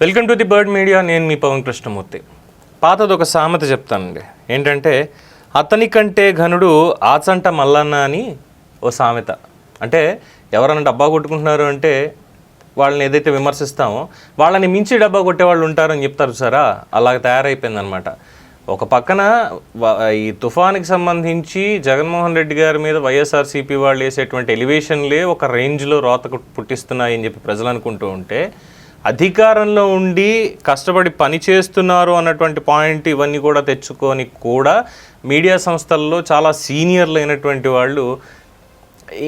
Welcome to the Bird Media నేను మీ పవన్ కృష్ణమూర్తి. పాతది ఒక సామెత చెప్తానండి. ఏంటంటే అతని కంటే ఘనుడు ఆచంట మల్లన్న అని ఓ సామెత. అంటే ఎవరైనా డబ్బా కొట్టుకుంటున్నారు అంటే వాళ్ళని ఏదైతే విమర్శిస్తామో వాళ్ళని మించి డబ్బా కొట్టే వాళ్ళు ఉంటారని చెప్తారు సారా? అలాగ తయారైపోయిందనమాట ఒక పక్కన ఈ తుఫానికి సంబంధించి జగన్మోహన్ రెడ్డి గారి మీద వైఎస్ఆర్సీపీ వాళ్ళు వేసేటువంటి ఎలివేషన్లే ఒక రేంజ్లో రోత పుట్టిస్తున్నాయని చెప్పి ప్రజలు అనుకుంటూ ఉంటే అధికారంలో ఉండి కష్టపడి పని చేస్తున్నారు అన్నటువంటి పాయింట్ ఇవన్నీ కూడా తెచ్చుకొని కూడా మీడియా సంస్థల్లో చాలా సీనియర్లు అయినటువంటి వాళ్ళు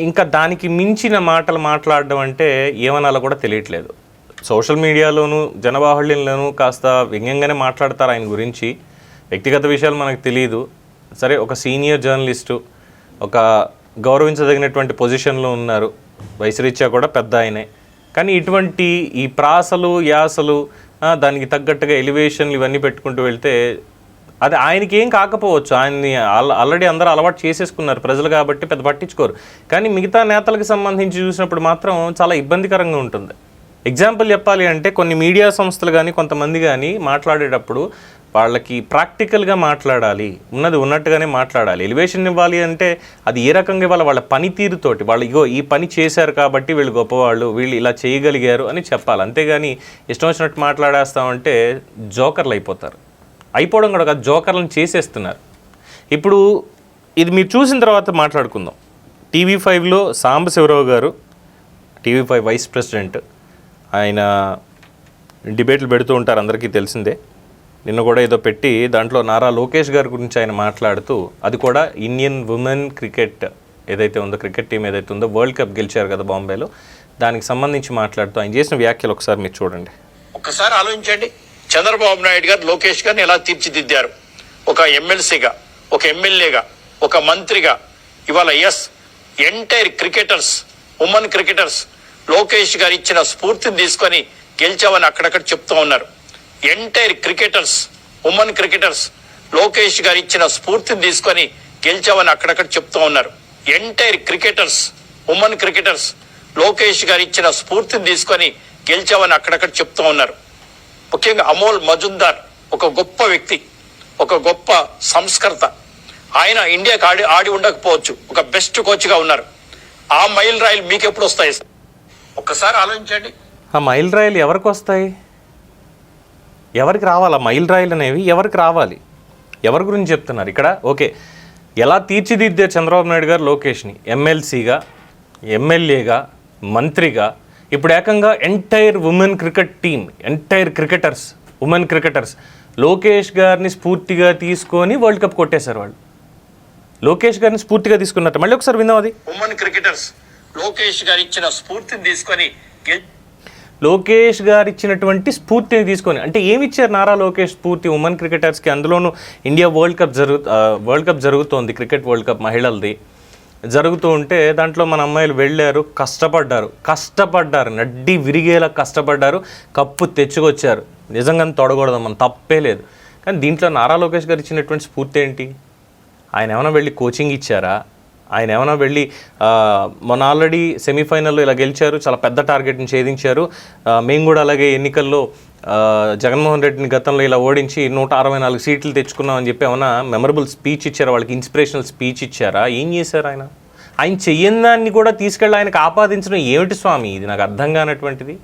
ఇంకా దానికి మించిన మాటలు మాట్లాడడం అంటే ఏమనాలో కూడా తెలియట్లేదు. సోషల్ మీడియాలోను జనబాహుళ్యంలోనూ కాస్త వ్యంగ్యంగానే మాట్లాడతారు ఆయన గురించి. వ్యక్తిగత విషయాలు మనకు తెలియదు సరే ఒక సీనియర్ జర్నలిస్టు ఒక గౌరవించదగినటువంటి పొజిషన్లో ఉన్నారు. వయసురీత్యా కూడా పెద్ద ఆయనే. కానీ ఇటువంటి ఈ ప్రాసలు యాసలు దానికి తగ్గట్టుగా ఎలివేషన్లు ఇవన్నీ పెట్టుకుంటూ వెళ్తే అది ఆయనకి ఏం కాకపోవచ్చు. ఆయన్ని ఆల్రెడీ అందరూ అలవాటు చేసేసుకున్నారు. ప్రజలు కాబట్టి పెద్ద పట్టించుకోరు. కానీ మిగతా నేతలకు సంబంధించి చూసినప్పుడు మాత్రం చాలా ఇబ్బందికరంగా ఉంటుంది. ఎగ్జాంపుల్ చెప్పాలి అంటే కొన్ని మీడియా సంస్థలు కానీ కొంతమంది కానీ మాట్లాడేటప్పుడు వాళ్ళకి ప్రాక్టికల్గా మాట్లాడాలి ఉన్నది ఉన్నట్టుగానే మాట్లాడాలి. ఎలివేషన్ ఇవ్వాలి అంటే అది ఏ రకంగా ఇవ్వాలి? వాళ్ళ పనితీరుతోటి. వాళ్ళు ఇగో ఈ పని చేశారు కాబట్టి వీళ్ళు గొప్పవాళ్ళు వీళ్ళు ఇలా చేయగలిగారు అని చెప్పాలి. అంతేగాని ఇష్టం వచ్చినట్టు మాట్లాడేస్తామంటే జోకర్లు అయిపోతారు. అయిపోవడం కూడా కాదు జోకర్లను చేసేస్తున్నారు. ఇప్పుడు ఇది మీరు చూసిన తర్వాత మాట్లాడుకుందాం. టీవీ ఫైవ్లో సాంబశివరావు గారు టీవీ ఫైవ్ వైస్ ప్రెసిడెంట్ ఆయన డిబేట్లు పెడుతూ ఉంటారు అందరికీ తెలిసిందే. నిన్న కూడా ఏదో పెట్టి దాంట్లో నారా లోకేష్ గారి గురించి ఆయన మాట్లాడుతూ అది కూడా ఇండియన్ ఉమెన్ క్రికెట్ ఏదైతే ఉందో క్రికెట్ టీం ఏదైతే ఉందో వరల్డ్ కప్ గెలిచారు కదా బాంబేలో. దానికి సంబంధించి మాట్లాడుతూ ఆయన చేసిన వ్యాఖ్యలు ఒకసారి మీరు చూడండి. ఒక్కసారి ఆలోచించండి. చంద్రబాబు నాయుడు గారు లోకేష్ గారిని ఎలా తీర్చిదిద్దారు? ఒక ఎమ్మెల్సీగా ఒక ఎమ్మెల్యేగా ఒక మంత్రిగా ఇవాళ yes entire cricketers women cricketers Lokesh గారు ఇచ్చిన స్ఫూర్తిని తీసుకొని గెలిచామని అక్కడక్కడ చెప్తూ ఉన్నారు. Entire cricketers women cricketers Lokesh గారు ఇచ్చిన స్ఫూర్తిని తీసుకొని గెలిచామని అక్కడక్కడ చెప్తూ ఉన్నారు. Entire cricketers women cricketers Lokesh గారు ఇచ్చిన స్ఫూర్తిని తీసుకొని గెలిచామని అక్కడక్కడ చెప్తూ ఉన్నారు. ముఖ్యంగా అమోల్ మజుందార్ ఒక గొప్ప వ్యక్తి ఒక గొప్ప సంస్కర్త. ఆయన ఇండియాకి ఆడి ఆడి ఉండకపోవచ్చు ఒక బెస్ట్ కోచ్గా ఉన్నారు. ఆ మైల్ రాయిలు మీకు ఎప్పుడు వస్తాయి? సార్? ఒక్కసారి ఆలోచించండి. ఆ మైల్ రాయిలు ఎవరికి వస్తాయి? ఎవరికి రావాలి? మైల్ రాయిలు అనేవి ఎవరికి రావాలి? ఎవరి గురించి చెప్తున్నారు? ఇక్కడ ఓకే. ఎలా తీర్చిదిద్దే చంద్రబాబు నాయుడు గారు లోకేష్ని? ఎమ్మెల్సీగా ఎమ్మెల్యేగా మంత్రిగా. ఇప్పుడు ఏకంగా entire women cricket team entire cricketers women cricketers Lokesh గారిని స్ఫూర్తిగా తీసుకొని వరల్డ్ కప్ కొట్టేశారు వాళ్ళు. లోకేష్ గారిని స్ఫూర్తిగా తీసుకున్నట్టు. మళ్ళీ ఒకసారి విందాం అది. ఉమెన్ క్రికెటర్స్ లోకేష్ గారు ఇచ్చిన స్ఫూర్తిని తీసుకొని లోకేష్ గారు ఇచ్చినటువంటి స్ఫూర్తిని తీసుకొని అంటే ఏమిచ్చారు నారా లోకేష్ స్ఫూర్తి ఉమెన్ క్రికెటర్స్కి? అందులోనూ ఇండియా వరల్డ్ కప్ జరుగు వరల్డ్ కప్ జరుగుతోంది క్రికెట్ వరల్డ్ కప్ మహిళలది. జరుగుతూ ఉంటే దాంట్లో మన అమ్మాయిలు వెళ్ళారు కష్టపడ్డారు కష్టపడ్డారు నడ్డి విరిగేలా కష్టపడ్డారు కప్పు తెచ్చుకొచ్చారు. నిజంగా తొడగూడదు మనం తప్పే లేదు. కానీ దీంట్లో నారా లోకేష్ గారు ఇచ్చినటువంటి స్ఫూర్తి ఏంటి? ఆయన ఏమైనా వెళ్ళి కోచింగ్ ఇచ్చారా? ఆయన ఏమైనా వెళ్ళి మొన్న ఆల్రెడీ సెమీఫైనల్లో ఇలా గెలిచారు చాలా పెద్ద టార్గెట్ని ఛేదించారు. మేము కూడా అలాగే ఎన్నికల్లో జగన్మోహన్ రెడ్డిని గతంలో ఇలా ఓడించి నూట అరవై నాలుగు సీట్లు తెచ్చుకున్నాం అని చెప్పి ఏమైనా మెమరబుల్ స్పీచ్ ఇచ్చారా? వాళ్ళకి ఇన్స్పిరేషనల్ స్పీచ్ ఇచ్చారా? ఏం చేశారు ఆయన? ఆయన చెయ్యని దాన్ని కూడా తీసుకెళ్ళి ఆయనకు ఆపాదించడం ఏమిటి స్వామి? ఇది నాకు అర్థం కానటువంటిది.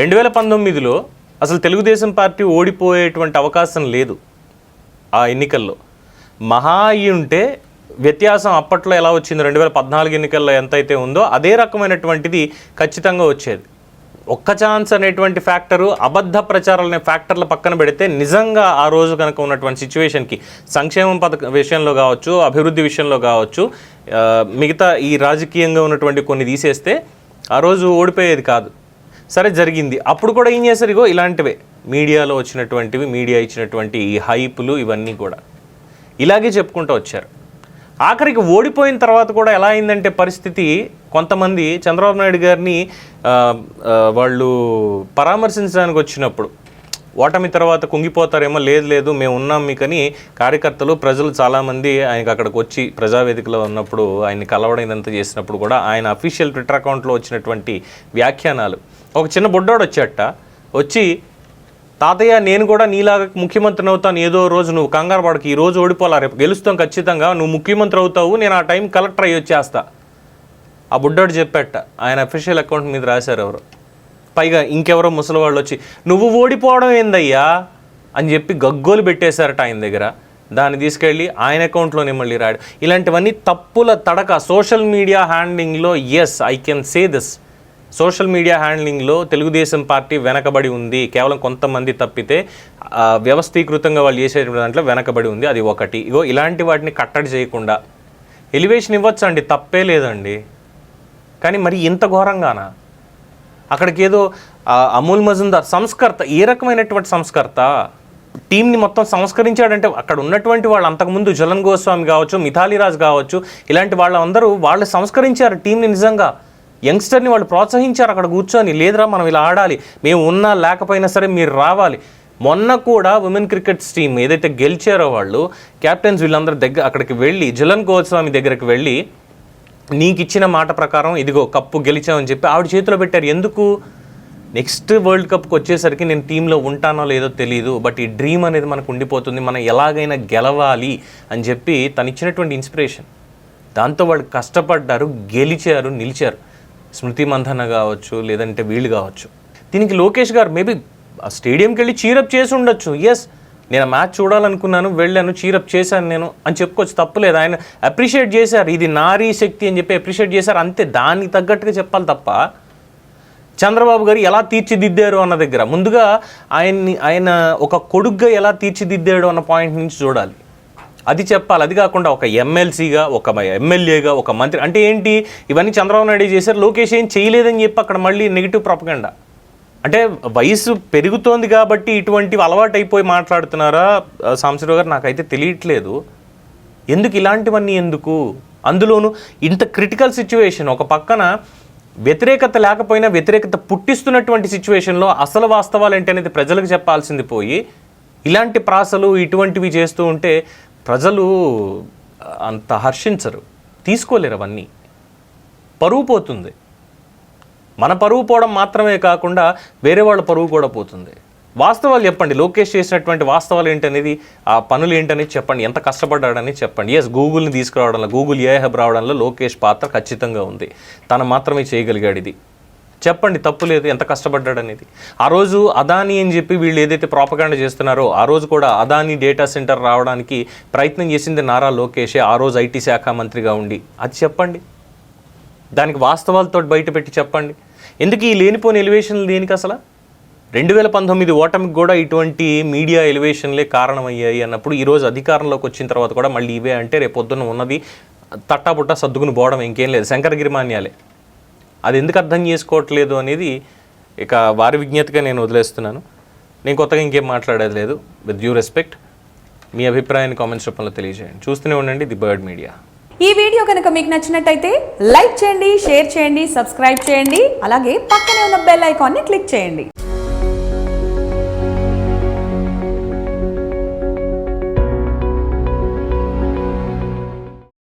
రెండు వేల పంతొమ్మిదిలో అసలు తెలుగుదేశం పార్టీ ఓడిపోయేటువంటి అవకాశం లేదు ఆ ఎన్నికల్లో. మహా అయి ఉంటే వ్యత్యాసం అప్పట్లో ఎలా వచ్చింది? రెండు వేల పద్నాలుగు ఎన్నికల్లో ఎంతైతే ఉందో అదే రకమైనటువంటిది ఖచ్చితంగా వచ్చేది. ఒక్క ఛాన్స్ అనేటువంటి ఫ్యాక్టరు అబద్ధ ప్రచారాలు అనే ఫ్యాక్టర్ల పక్కన పెడితే నిజంగా ఆ రోజు కనుక ఉన్నటువంటి సిచ్యువేషన్కి సంక్షేమం పథక విషయంలో కావచ్చు అభివృద్ధి విషయంలో కావచ్చు మిగతా ఈ రాజకీయంగా ఉన్నటువంటి కొన్ని తీసేస్తే ఆ రోజు ఓడిపోయేది కాదు. సరే జరిగింది. అప్పుడు కూడా ఏం చేశారు ఇగో? ఇలాంటివే. మీడియాలో వచ్చినటువంటివి మీడియా ఇచ్చినటువంటి ఈ హైపులు ఇవన్నీ కూడా. ఇలాగే చెప్పుకుంటూ వచ్చారు. ఆఖరికి ఓడిపోయిన తర్వాత కూడా ఎలా అయిందంటే పరిస్థితి కొంతమంది చంద్రబాబు నాయుడు గారిని వాళ్ళు పరామర్శించడానికి వచ్చినప్పుడు ఓటమి తర్వాత కుంగిపోతారేమో లేదు లేదు మేము ఉన్నాం మీకని కార్యకర్తలు ప్రజలు చాలామంది ఆయనకు అక్కడికి వచ్చి ప్రజావేదికలో ఉన్నప్పుడు ఆయన్ని కలవడం ఇదంతా చేసినప్పుడు కూడా ఆయన అఫీషియల్ ట్విట్టర్ అకౌంట్లో వచ్చినటువంటి వ్యాఖ్యానాలు. ఒక చిన్న బుడ్డోడు వచ్చాట వచ్చి తాతయ్య నేను కూడా నీలాగా ముఖ్యమంత్రిని అవుతాను. ఏదో రోజు నువ్వు కంగారు పడకు. ఈ రోజు ఓడిపోలా రేపు గెలుస్తాం ఖచ్చితంగా. నువ్వు ముఖ్యమంత్రి అవుతావు. నేను ఆ టైం కలెక్టర్ అయ్యి వచ్చేస్తా. ఆ బుడ్డోడు చెప్పేట. ఆయన అఫీషియల్ అకౌంట్ మీద రాశారు ఎవరు. పైగా ఇంకెవరో ముసలి వాళ్ళు వచ్చి నువ్వు ఓడిపోవడం ఏందయ్యా? అని చెప్పి గగ్గోలు పెట్టేశారట ఆయన దగ్గర. దాన్ని తీసుకెళ్ళి ఆయన అకౌంట్లోనే మళ్ళీ రాడు ఇలాంటివన్నీ తప్పుల తడక social media హ్యాండింగ్లో as I can say this social media హ్యాండ్లింగ్లో Telugu Desam party వెనకబడి ఉంది. కేవలం కొంతమంది తప్పితే వ్యవస్థీకృతంగా వాళ్ళు చేసే దాంట్లో వెనకబడి ఉంది. అది ఒకటి. ఇగో ఇలాంటి వాటిని కట్టడి చేయకుండా ఎలివేషన్ ఇవ్వచ్చు అండి తప్పే లేదండి. కానీ మరి ఇంత ఘోరంగానా? అక్కడికి ఏదో అమూల్ మజుందార్ సంస్కర్త ఏ రకమైనటువంటి సంస్కర్త? టీంని మొత్తం సంస్కరించాడంటే అక్కడ ఉన్నటువంటి వాళ్ళు అంతకుముందు జలన్ గోస్వామి కావచ్చు మిథాలీ రాజ్ కావచ్చు ఇలాంటి వాళ్ళందరూ వాళ్ళు సంస్కరించారు టీంని నిజంగా. యంగ్స్టర్ని వాళ్ళు ప్రోత్సహించారు అక్కడ కూర్చొని లేదురా మనం ఇలా ఆడాలి. మేము ఉన్నా లేకపోయినా సరే మీరు రావాలి. మొన్న కూడా ఉమెన్ క్రికెట్ టీం ఏదైతే గెలిచారో వాళ్ళు కెప్టెన్స్ వీళ్ళందరి దగ్గర అక్కడికి వెళ్ళి జలన్ గోస్వామి దగ్గరికి వెళ్ళి నీకు ఇచ్చిన మాట ప్రకారం ఇదిగో కప్పు గెలిచామని చెప్పి ఆవిడ చేతిలో పెట్టారు. ఎందుకు? నెక్స్ట్ వరల్డ్ కప్కి వచ్చేసరికి నేను టీంలో ఉంటానో లేదో తెలియదు బట్ ఈ డ్రీమ్ అనేది మనకు ఉండిపోతుంది. మనం ఎలాగైనా గెలవాలి అని చెప్పి తను ఇచ్చినటువంటి ఇన్స్పిరేషన్ దాంతో వాళ్ళు కష్టపడ్డారు గెలిచారు నిలిచారు. స్మృతి మంధన కావచ్చు లేదంటే వీళ్ళు కావచ్చు. దీనికి లోకేష్ గారు మేబీ స్టేడియంకి వెళ్ళి చీరప్ చేసి ఉండొచ్చు. ఎస్ నేను మ్యాచ్ చూడాలనుకున్నాను వెళ్ళాను చీరప్ చేశాను నేను అని చెప్పుకోవచ్చు. తప్పులేదు ఆయన అప్రిషియేట్ చేశారు. ఇది నారీ శక్తి అని చెప్పి అప్రిషియేట్ చేశారు. అంతే దానికి తగ్గట్టుగా చెప్పాలి తప్ప చంద్రబాబు గారు ఎలా తీర్చిదిద్దారు అన్న దగ్గర. ముందుగా ఆయన్ని ఆయన ఒక కొడుగ్గా ఎలా తీర్చిదిద్దాడు అన్న పాయింట్ నుంచి చూడాలి. అది చెప్పాలి. అది కాకుండా ఒక ఎమ్మెల్సీగా ఒక ఎమ్మెల్యేగా ఒక మంత్రి అంటే ఏంటి? ఇవన్నీ చంద్రబాబు నాయుడు చేశారు? లోకేష్ ఏం చేయలేదని చెప్పి అక్కడ మళ్ళీ నెగిటివ్ ప్రపగండా. అంటే వయసు పెరుగుతోంది కాబట్టి ఇటువంటివి అలవాటు అయిపోయి మాట్లాడుతున్నారా? ఆ, సాంబశివరావు గారు నాకైతే తెలియట్లేదు. ఎందుకు ఇలాంటివన్నీ ఎందుకు? అందులోనూ ఇంత క్రిటికల్ సిచ్యువేషన్. ఒక పక్కన వ్యతిరేకత లేకపోయినా వ్యతిరేకత పుట్టిస్తున్నటువంటి సిచ్యువేషన్లో అసలు వాస్తవాలు ఏంటి అనేది ప్రజలకు చెప్పాల్సింది పోయి ఇలాంటి ప్రాసలు ఇటువంటివి చేస్తూ ఉంటే ప్రజలు అంత హర్షించరు తీసుకోలేరు అవన్నీ. పరువు పోతుంది. మన పరువు పోవడం మాత్రమే కాకుండా వేరే వాళ్ళ పరువు కూడా పోతుంది. వాస్తవాలు చెప్పండి. లోకేష్ చేసినటువంటి వాస్తవాలు ఏంటనేది ఆ పనులు ఏంటనేది చెప్పండి. ఎంత కష్టపడ్డాడని చెప్పండి. ఎస్ గూగుల్ని తీసుకురావడంలో గూగుల్ ఏ హబ్ రావడంలో లోకేష్ పాత్ర ఖచ్చితంగా ఉంది. తను మాత్రమే చేయగలిగాడు ఇది. చెప్పండి తప్పు లేదు ఎంత కష్టపడ్డాడు అనేది ఆ రోజు అదాని అని చెప్పి వీళ్ళు ఏదైతే ప్రాపగాండ చేస్తున్నారో ఆ రోజు కూడా అదాని డేటా సెంటర్ రావడానికి ప్రయత్నం చేసింది నారా లోకేషే ఆ రోజు ఐటీ శాఖ మంత్రిగా ఉండి. అది చెప్పండి. దానికి వాస్తవాలతో బయటపెట్టి చెప్పండి. ఎందుకు ఈ లేనిపోని ఎలివేషన్లు దేనికి అసలు? రెండు వేల పంతొమ్మిది ఓటమికి కూడా ఇటువంటి మీడియా ఎలివేషన్లే కారణమయ్యాయి అన్నప్పుడు ఈరోజు అధికారంలోకి వచ్చిన తర్వాత కూడా మళ్ళీ ఇవే అంటే రేపు పొద్దున్న ఉన్నది తట్టాపుట్టా సర్దుకుని పోవడం ఇంకేం లేదు. శంకరగిరి మాన్యాలే. అది ఎందుకు అర్థం చేసుకోవట్లేదు అనేది ఇక వారి విజ్ఞతగా నేను వదిలేస్తున్నాను. నేను కొత్తగా ఇంకేం మాట్లాడేది లేదు. విత్ డ్యూ రెస్పెక్ట్ మీ అభిప్రాయాన్ని కామెంట్స్ రూపంలో తెలియజేయండి. చూస్తూనే ఉండండి ది బర్డ్ మీడియా ఈ వీడియో కనుక మీకు నచ్చినట్టయితే లైక్ చేయండి షేర్ చేయండి సబ్స్క్రైబ్ చేయండి. అలాగే పక్కనే ఉన్న బెల్ ఐకాన్ని క్లిక్ చేయండి.